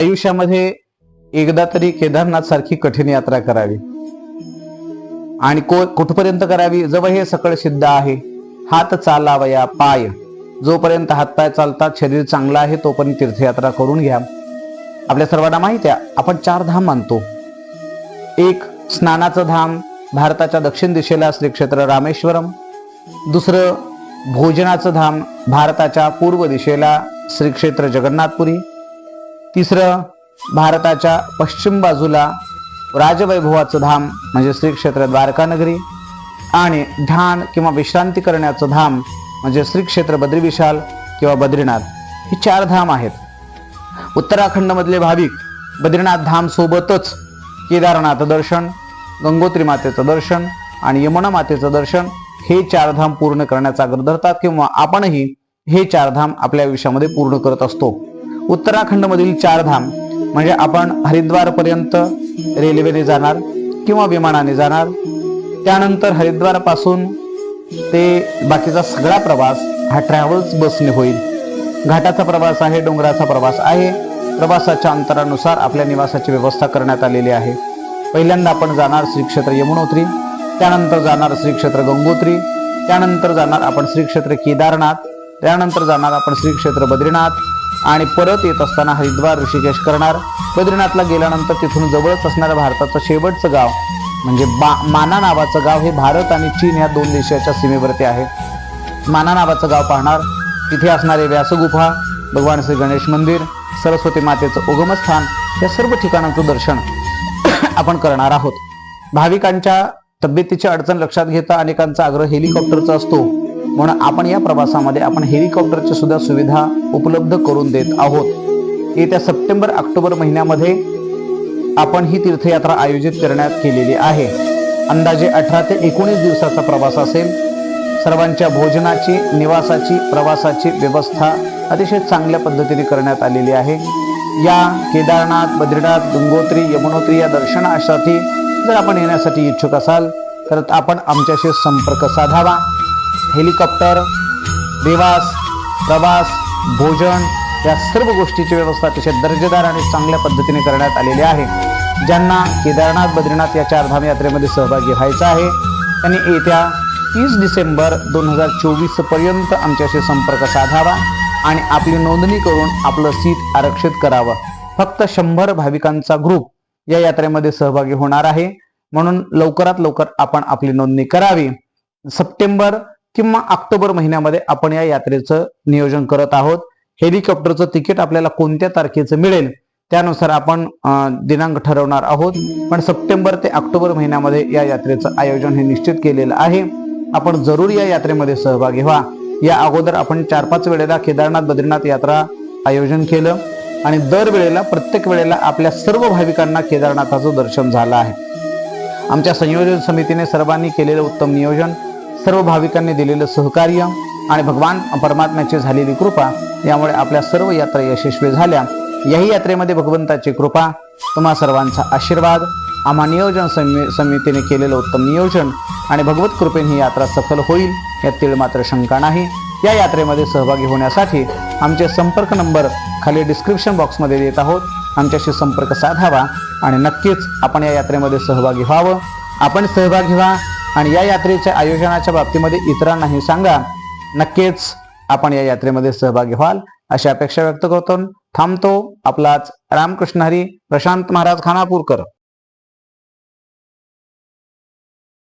आयुष्यामध्ये एकदा तरी केदारनाथ सारखी कठीण यात्रा करावी. आणि को कुठपर्यंत करावी? जवळ हे सकळ सिद्ध आहे. हात चालावया पाय. जोपर्यंत हातपाय चालतात शरीर चांगलं आहे तोपर्यंत तीर्थयात्रा करून घ्या. आपल्या सर्वांना माहिती आहे आपण चार धाम मानतो. एक स्नानाचं धाम भारताच्या दक्षिण दिशेला श्री क्षेत्र रामेश्वरम. दुसरं भोजनाचं धाम भारताच्या पूर्व दिशेला श्री क्षेत्र जगन्नाथपुरी. तिसरं भारताच्या पश्चिम बाजूला राजवैभवाचं धाम म्हणजे श्री क्षेत्र द्वारकानगरी आणि ध्यान किंवा विश्रांती करण्याचं धाम म्हणजे श्री क्षेत्र बद्री विशाल किंवा बद्रीनाथ. ही चार धाम आहेत. उत्तराखंडमधले भाविक बद्रीनाथ धाम सोबतच केदारनाथ दर्शन गंगोत्री मातेचं दर्शन आणि यमुना मातेचं दर्शन हे चार धाम पूर्ण करण्याचा आग्रह धरतात किंवा आपणही हे चार धाम आपल्या आयुष्यामध्ये पूर्ण करत असतो. उत्तराखंडमधील चार धाम म्हणजे आपण हरिद्वार पर्यंत रेल्वेने जाणार किंवा विमानाने जाणार त्यानंतर हरिद्वारपासून ते बाकीचा सगळा प्रवास हा ट्रॅव्हल्स बसने होईल. घाटाचा प्रवास आहे डोंगराचा प्रवास आहे. प्रवासाच्या अंतरानुसार आपल्या निवासाची व्यवस्था करण्यात आलेली आहे. पहिल्यांदा आपण जाणार श्री क्षेत्र यमुनोत्री त्यानंतर जाणार श्री क्षेत्र गंगोत्री त्यानंतर जाणार आपण श्री क्षेत्र केदारनाथ त्यानंतर जाणार आपण श्री क्षेत्र बद्रीनाथ आणि परत येत असताना हरिद्वार ऋषिकेश करणार. बद्रीनाथला गेल्यानंतर तिथून जवळच असणारं भारताचं शेवटचं गाव म्हणजे बा माना नावाचं गाव हे भारत आणि चीन या दोन देशाच्या सीमेवरती आहे. माना नावाचं गाव पाहणार. तिथे असणारे व्यासगुफा भगवान श्री गणेश मंदिर सरस्वती मातेचं उगमस्थान या सर्व ठिकाणांचं दर्शन आपण करणार आहोत. भाविकांच्या तब्येतीची अडचण लक्षात घेता अनेकांचा आग्रह हेलिकॉप्टरचा असतो. म्हणून आपण या प्रवासामध्ये आपण हेलिकॉप्टरची सुद्धा सुविधा उपलब्ध करून देत आहोत. येत्या सप्टेंबर ऑक्टोबर महिन्यामध्ये आपण ही तीर्थयात्रा आयोजित करण्यात केलेली आहे. अंदाजे अठरा ते एकोणीस दिवसाचा प्रवास असेल. सर्वांच्या भोजनाची निवासाची प्रवासाची व्यवस्था अतिशय चांगल्या पद्धतीने करण्यात आलेली आहे. या केदारनाथ बद्रीनाथ गंगोत्री यमुनोत्री या दर्शनासाठी जर आपण येण्यासाठी इच्छुक असाल तर आपण आमच्याशी संपर्क साधावा. हेलिकॉप्टर निवास प्रवास भोजन या सर्व गोष्टीची व्यवस्था अतिशय दर्जेदार आणि चांगल्या पद्धतीने करण्यात आलेली आहे. ज्यांना केदारनाथ बद्रीनाथ या चारधाम यात्रेमध्ये सहभागी व्हायचं आहे त्यांनी येत्या तीस डिसेंबर दोन हजार चोवीसपर्यंत आमच्याशी संपर्क साधावा आणि आपली नोंदणी करून आपलं सीट आरक्षित करावं. फक्त शंभर भाविकांचा ग्रुप या यात्रेमध्ये सहभागी होणार आहे. म्हणून लवकरात लवकर आपण आपली नोंदणी करावी. सप्टेंबर किंवा ऑक्टोबर महिन्यामध्ये आपण या यात्रेचं नियोजन करत आहोत. हेलिकॉप्टरचं तिकीट आपल्याला कोणत्या तारखेचं मिळेल त्यानुसार आपण दिनांक ठरवणार आहोत. पण सप्टेंबर ते ऑक्टोबर महिन्यामध्ये या यात्रेचं आयोजन हे निश्चित केलेलं आहे. आपण जरूर या यात्रेमध्ये सहभागी व्हा. या अगोदर आपण चार पाच वेळेला केदारनाथ बद्रीनाथ यात्रा आयोजन केलं आणि दरवेळेला प्रत्येक वेळेला आपल्या सर्व भाविकांना केदारनाथाचं दर्शन झालं आहे. आमच्या संयोजन समितीने सर्वांनी केलेलं उत्तम नियोजन सर्व भाविकांनी दिलेलं सहकार्य आणि भगवान परमात्म्याची झालेली कृपा यामुळे आपल्या सर्व यात्रा यशस्वी झाल्या. याही यात्रेमध्ये भगवंताची कृपा तुम्हा सर्वांचा आशीर्वाद आम्हा नियोजन समी समितीने केलेलं उत्तम नियोजन आणि भगवत कृपेने ही यात्रा सफल होईल यात मात्र शंका नाही. या यात्रेमध्ये सहभागी होण्यासाठी आमचे संपर्क नंबर खाली डिस्क्रिप्शन बॉक्समध्ये देत आहोत. आमच्याशी संपर्क साधावा आणि नक्कीच आपण या यात्रेमध्ये सहभागी व्हावं. आपण सहभागी व्हा आणि या यात्रेच्या आयोजनाच्या बाबतीमध्ये इतरांनाही सांगा नक्कीच आपण या यात्रेमध्ये सहभागी व्हाल. अशी अपेक्षा व्यक्त करतो. थांबतो. आपलाच रामकृष्ण हरी प्रशांत महाराज खानापूरकर.